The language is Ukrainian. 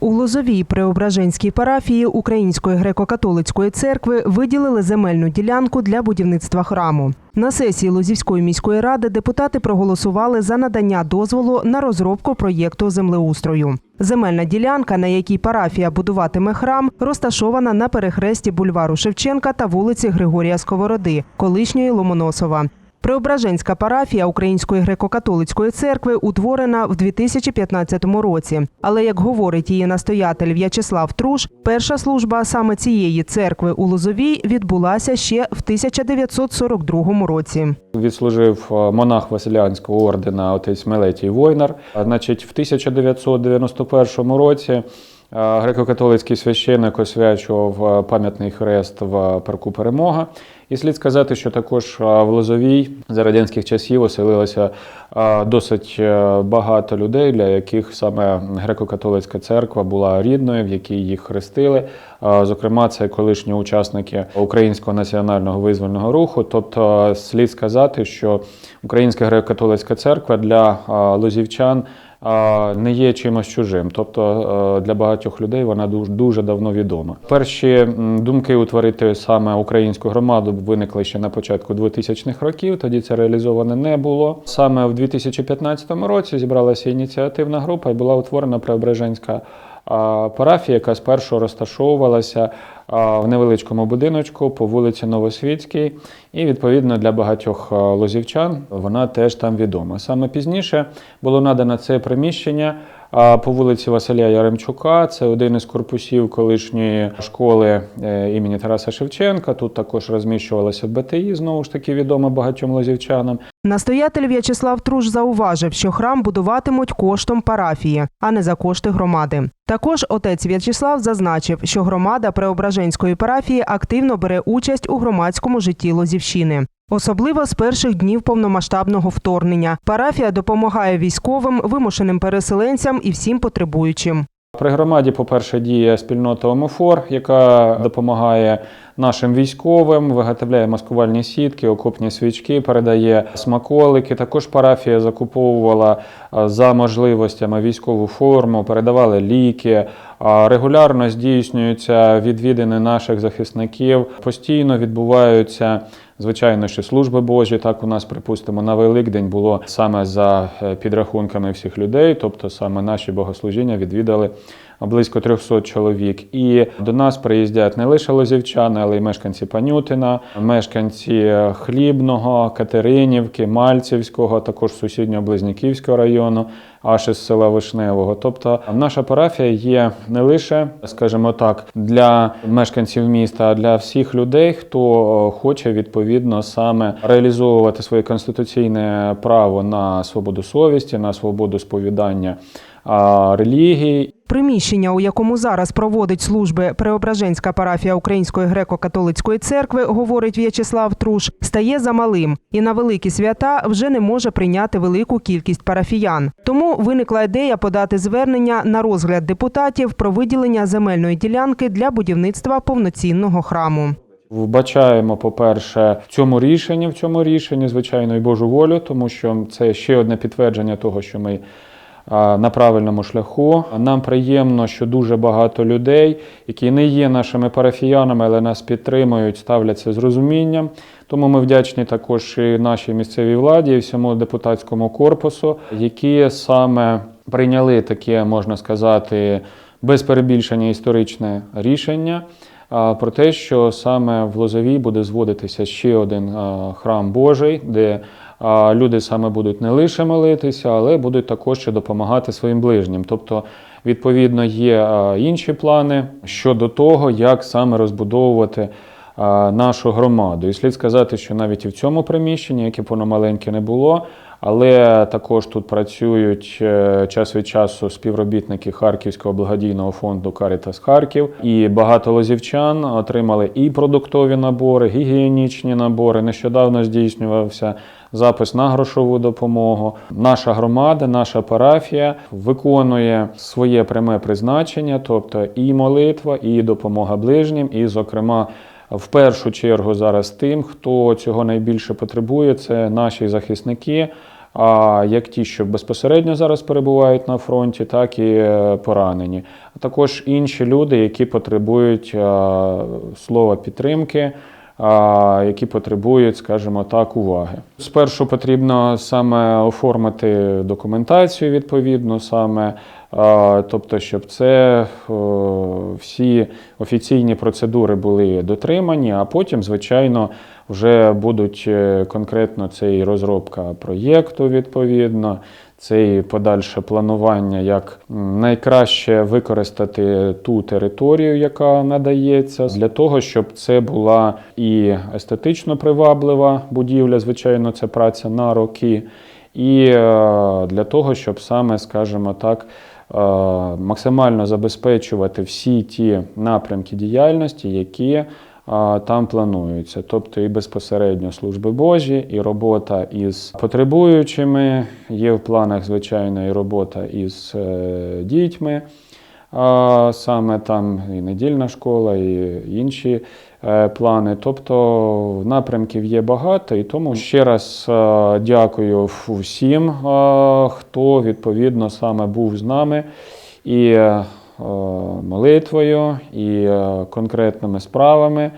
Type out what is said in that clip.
У Лозовій Преображенській парафії Української греко-католицької церкви виділили земельну ділянку для будівництва храму. На сесії Лозівської міської ради депутати проголосували за надання дозволу на розробку проєкту землеустрою. Земельна ділянка, на якій парафія будуватиме храм, розташована на перехресті бульвару Шевченка та вулиці Григорія Сковороди, колишньої Ломоносова. Преображенська парафія Української греко-католицької церкви утворена в 2015 році. Але як говорить її настоятель В'ячеслав Труш, перша служба саме цієї церкви у Лозовій відбулася ще в 1942 році. Відслужив е, монах Василянського ордена отець Мелетій Войнар. Значить, в 1991 році греко-католицький священник освячував е, пам'ятний хрест в парку Перемога. І слід сказати, що також е, в Лозовій за радянських часів оселилося е, досить е, багато людей, для яких саме греко-католицька церква була рідною, в якій їх хрестили. Е, Зокрема, це колишні учасники Українського національного визвольного руху. Тобто, слід сказати, що Українська греко-католицька церква для е, лозівчан е, не є чимось чужим. Тобто е, для багатьох людей вона дуже, дуже давно відома. Перші думки утворити саме українську громаду виникли ще на початку 2000-х років. Тоді це реалізовано не було. Саме в 2015 році зібралася ініціативна група і була утворена Преображенська парафія, яка спершу розташовувалася в невеличкому будиночку по вулиці Новосвітській. І відповідно для багатьох лозівчан вона теж там відома. Саме пізніше було надано це приміщення по вулиці Василя Яремчука. Це один із корпусів колишньої школи е, імені Тараса Шевченка. Тут також розміщувалося БТІ, знову ж таки відомо багатьом лозівчанам. Настоятель В'ячеслав Труш зауважив, що храм будуватимуть коштом парафії, а не за кошти громади. Також отець В'ячеслав зазначив, що громада Преображенської парафії активно бере участь у громадському житті Лозівщини. Особливо з перших днів повномасштабного вторгнення парафія допомагає військовим, вимушеним переселенцям і всім потребуючим. При громаді, по-перше, діє спільнота ОМОФОР, яка допомагає нашим військовим, виготовляє маскувальні сітки, окопні свічки, передає смаколики. Також парафія закуповувала за можливостями військову форму, передавали ліки. А, Регулярно здійснюються відвідини наших захисників. Постійно відбуваються. Звичайно, що служби Божі, так у нас, припустимо, на Великдень було саме за е, підрахунками всіх людей, тобто саме наші богослужіння відвідали близько 300 чоловік. І до нас приїздять не лише лозівчани, але й мешканці Панютина, мешканці Хлібного, Катеринівки, Мальцівського, також сусіднього Близняківського району, аж із села Вишневого. Тобто наша парафія є не лише, скажімо так, для мешканців міста, а для всіх людей, хто хоче відповідно саме реалізовувати своє конституційне право на свободу совісті, на свободу сповідання релігії. Приміщення, у якому зараз проводить служби Преображенська парафія Української греко-католицької церкви, говорить В'ячеслав Труш, стає замалим і на великі свята вже не може прийняти велику кількість парафіян. Тому виникла ідея подати звернення на розгляд депутатів про виділення земельної ділянки для будівництва повноцінного храму. Вбачаємо, по-перше, в цьому рішенні, в цьому рішенні, звичайно, і Божу волю, тому що це ще одне підтвердження того, що ми на правильному шляху. Нам приємно, що дуже багато людей, які не є нашими парафіянами, але нас підтримують, ставляться з розумінням. Тому ми вдячні також і нашій місцевій владі, і всьому депутатському корпусу, які саме прийняли таке, можна сказати, без перебільшення історичне рішення. Про те, що саме в Лозовій буде зводитися ще один храм Божий, де люди саме будуть не лише молитися, але будуть також ще допомагати своїм ближнім. Тобто, відповідно, є інші плани щодо того, як саме розбудовувати нашу громаду. І слід сказати, що навіть і в цьому приміщенні, яке воно маленьке не було, але також тут працюють е, час від часу співробітники Харківського благодійного фонду Карітас Харків. І багато лозівчан отримали і продуктові набори, гігієнічні набори. Нещодавно здійснювався запис на грошову допомогу. Наша громада, наша парафія виконує своє пряме призначення, тобто і молитва, і допомога ближнім, і, зокрема, в першу чергу зараз тим, хто цього найбільше потребує, це наші захисники, а як ті, що безпосередньо зараз перебувають на фронті, так і е, поранені, а також інші люди, які потребують е, слова підтримки. Які потребують, скажімо так, уваги. Спершу потрібно саме оформити документацію відповідну, саме, тобто, щоб це всі офіційні процедури були дотримані, а потім, звичайно, вже будуть е, конкретно це і розробка проєкту відповідно, це і подальше планування, як найкраще використати ту територію, яка надається, для того, щоб це була і естетично приваблива будівля, звичайно, це праця на роки, і е, для того, щоб саме, скажімо так, е, максимально забезпечувати всі ті напрямки діяльності, які там плануються, тобто і безпосередньо служби Божі, і робота із потребуючими. Є в планах, звичайно, і робота із е, дітьми. Саме там і недільна школа, і інші е, плани. Тобто напрямків є багато, і тому ще раз е, дякую всім, е, хто відповідно саме був з нами. І молитвою, і конкретними справами